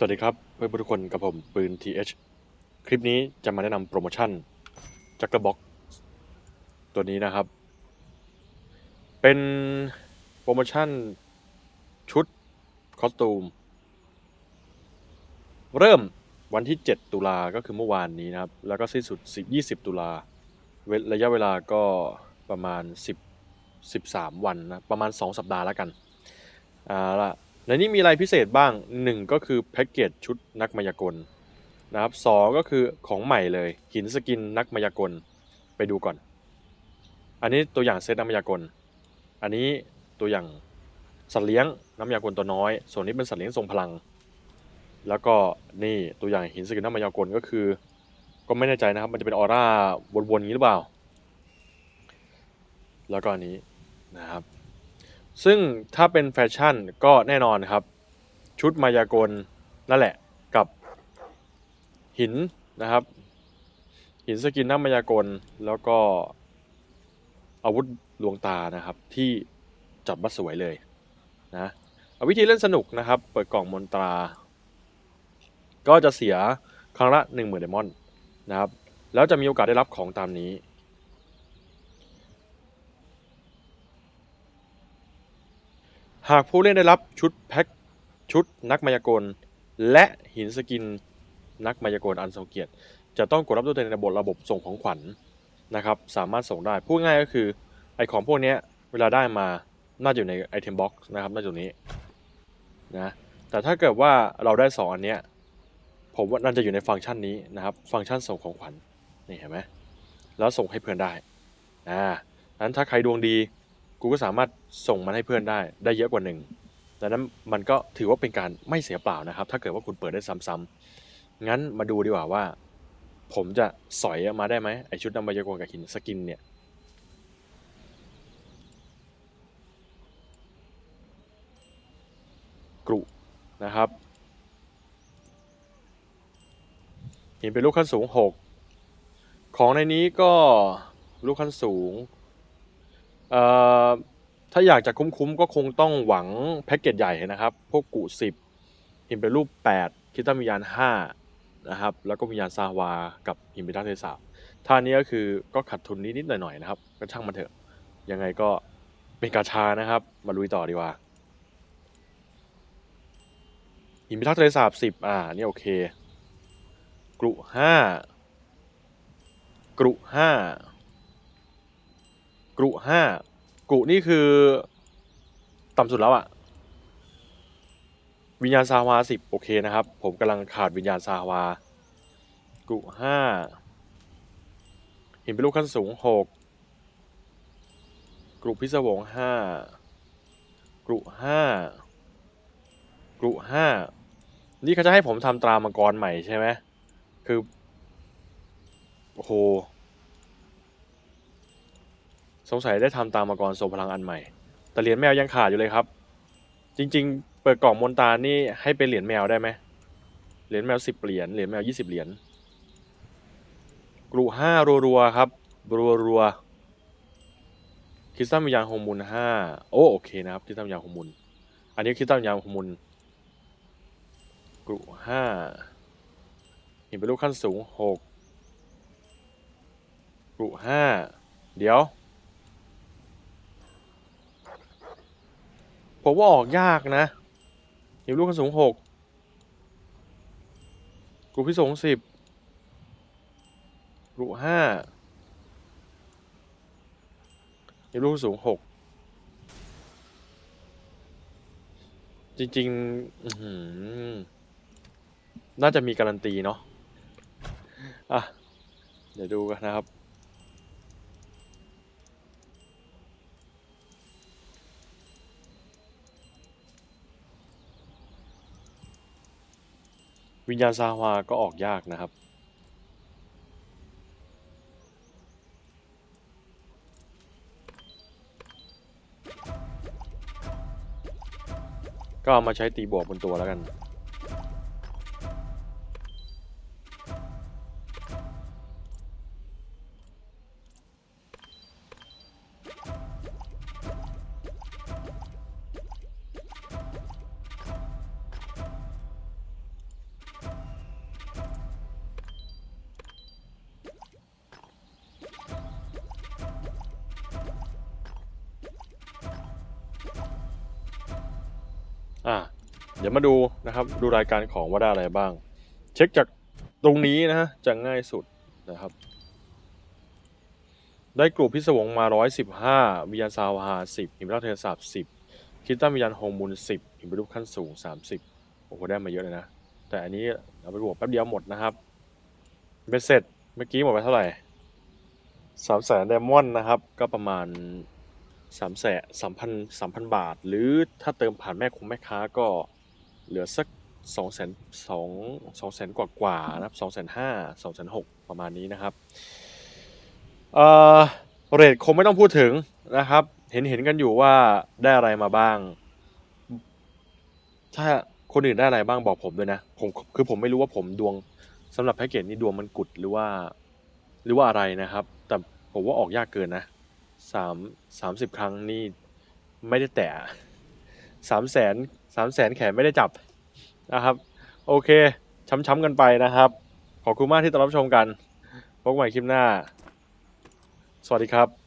สวัสดีครับเพื่อนๆทุกคนกับผมปืน TH คลิปนี้จะมาแนะนำโปรโมชั่นจักรบ็อกตัวนี้นะครับ เป็นโปรโมชั่นชุดคอสตูม เริ่มวันที่ 7 ตุลาก็คือเมื่อวานนี้นะครับ แล้วก็สิ้นสุด20 ตุลาระยะเวลาก็ประมาณ 10 13 วันนะ ประมาณ 2 สัปดาห์แล้วกันอ่าละ ในนี้มีอะไรพิเศษบ้าง 1 ก็คือแพ็กเกจชุดนักมายากลนะครับสก็คือของใหม่เลยหินสกินนักมายากลไปดูก่อน อันนี้ตัวอย่างเซตนักมายากล อันนี้ตัวอย่างสัตว์เลี้ยงน้ำมายากลตัวน้อย ส่วนนี้เป็นสัตว์เลี้ยงทรงพลัง แล้วก็นี่ตัวอย่างหินสกินนักมายากลก็คือ ก็ไม่แน่ใจนะครับ มันจะเป็นออร่าวนๆอย่างนี้หรือเปล่า แล้วก็อันนี้นะครับ ซึ่งถ้าเป็นแฟชั่นก็แน่นอนครับ ชุดมายากลนั่นแหละกับหินนะครับ หินสกินน้ำมายากลแล้วก็อาวุธลวงตานะครับ ที่จัดบัสสวยเลยนะเอาวิธีเล่นสนุกนะครับ เปิดกล่องมนตรา ก็จะเสียครั้งละ 1 0,000เดมอนนะครับ แล้วจะมีโอกาสได้รับของตามนี้ หากผู้เล่นได้รับชุดแพ็คชุดนักมายากล และหินสกินนักมายากลอันทรงเกียรติ จะต้องกดรับตัวในระบบระบบส่งของขวัญนะครับ สามารถส่งได้ พูดง่ายก็คือไอของพวกนี้เวลาได้มาน่าจะอยู่ในไอเทมบ็อกซ์นะครับน่าจะอยู่นี้นะแต่ถ้าเกิดว่าเราได้ 2 อันเนี้ยผมว่าน่าจะอยู่ในฟังก์ชันนี้นะครับ ฟังก์ชันส่งของขวัญนี่เห็นไหมแล้วส่งให้เพื่อนได้อ่านั้นถ้าใครดวงดี กูก็สามารถส่งมันให้เพื่อนได้ได้เยอะกว่าหนึ่งดังนั้นมันก็ถือว่าเป็นการไม่เสียเปล่านะครับ ถ้าเกิดว่าคุณเปิดได้ซ้ำๆงั้นมาดูดีกว่าว่า ผมจะสอยออกมาได้ไหมไอชุดนำมายากลกับหินสกินเนี่ยกรุนะครับหินเป็นลูกขั้นสูง 6 ของในนี้ก็ลูกขั้นสูง ถ้าอยากจะคุ้มๆ ก็คงต้องหวังแพ็กเกจใหญ่นะครับ พวกกุ10หินเปรูป8คิตัมวิญญาณ5นะครับ แล้วก็วิญญาณซาวา กับหินเป็นทัเทศาท่านี้ก็คือก็ขัดทุนนิดๆหน่อยๆนะครับ ก็ช่างมันเถอะ ยังไงก็เป็นกาชานะครับ มาลุยต่อดีกว่าหินพิทักษ์ทะเลสาบสิบอ่า นี่โอเค กรุห้ากรุห้า กรุห้ากรุนี่คือ ต่ำสุดแล้วอะวิญญาณซาวาสิบโอเคนะครับ ผมกำลังขาดวิญญาณซาวากรุห้าหินเป็นลูกขั้นสูงหกกรุพิศวงห้ากรุห้ากรุห้านี่เขาจะให้ผมทำตรามังกรใหม่ใช่ไหมคือโอ้โห สงสัยได้ทำตามมังกรทรงพลังอันใหม่ แต่เหรียญแมวยังขาดอยู่เลยครับ จริง ๆ เปิดกล่องมนตานี่ให้เป็นเหรียญแมวได้ไหมเหรียญแมวสิบเหรียญเหรียญแมวยี่สิบเหรียญกรุห้ารัวๆครับรัวคริสตัลวิญญาณโฮมุนห้าโอ้โอเคนะครับคริสตัลวิญญาณโฮมุนอันนี้คริสตัลวิญญาณโฮมุนกรุห้าหินเป็นลูกขั้นสูงหกกรุห้าเดี๋ยว ผมว่าออกยากนะเป็นลูกขั้นสูงหกกรุพิสงสิบรุห้าเป็นลูกสูงหกจริงๆน่าจะมีการันตีเนาะอะ เดี๋ยวดูกันนะครับ วิญญาณซาวาก็ออกยากนะครับ ก็เอามาใช้ตีบวกบนตัวแล้วกัน เดี๋ยวมาดูนะครับดูรายการของว่าได้อะไรบ้าง เช็คจากตรงนี้นะฮะจะง่ายสุดนะครับ ได้กลุ่มพิศวงมา 115 วิญญาณซาวฮา10 หิมะเทศาบ10 คิดตั้มวิญญาณโฮมูล 10 หิมรูปขั้นสูง 30 โอ้โห ได้มาเยอะเลยนะ แต่อันนี้เอาไปบวกแป๊บเดียวหมดนะครับเบสเสร็จเมื่อกี้หมดไปเท่าไหร่สามแสนไดมอนด์นะครับ ก็ประมาณสามแสนสามพันสามพันบาท หรือถ้าเติมผ่านแม่คงแม่ค้าก็ เหลือสักสองแสนสองสองแสนกว่ากว่าๆนะครับสองแสนห้าสองแสนหกประมาณนี้นะครับเอ่อเรทคงไม่ต้องพูดถึงนะครับ เห็นเห็นกันอยู่ว่าได้อะไรมาบ้าง ถ้าคนอื่นได้อะไรบ้างบอกผมด้วยนะ ผมคือผมไม่รู้ว่าผมดวงสำหรับแพ็กเกจนี้ดวงมันกุดหรือว่า หรือว่าอะไรนะครับ แต่ผมว่าออกยากเกินนะสามสามสิบครั้งนี่ไม่ได้แตะสามแสนสามแสนแขนไม่ได้จับนะครับ โอเค ช้ำๆกันไปนะครับ ขอบคุณมากที่ติดรับชมกัน พบใหม่คลิปหน้า สวัสดีครับ